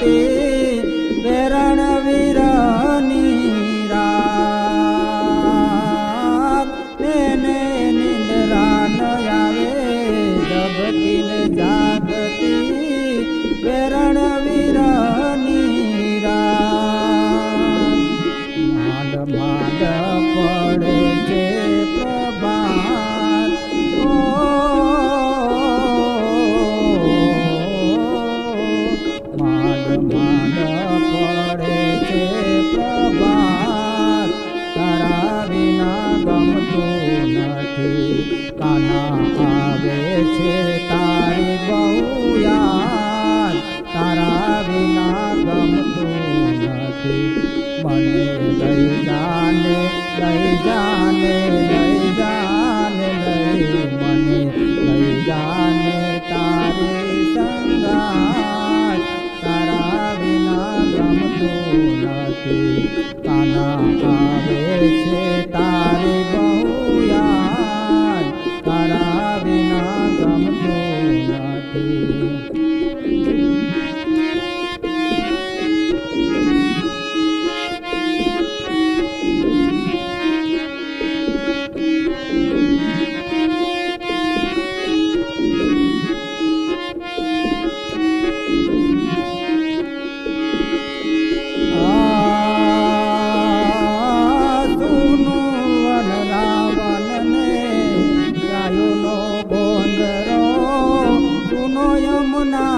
पे night. না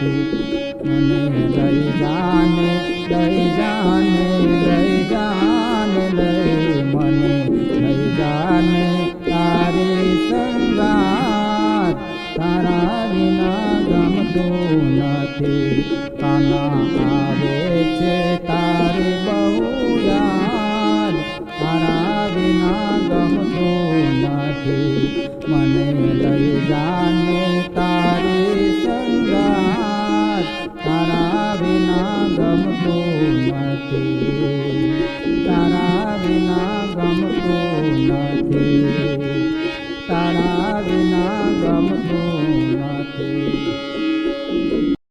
મને લઈ જાને લઈ જાને લઈ જાને લઈ મને લઈ જાને તારી સંગાત તારા વિના ગમતું નથી તારા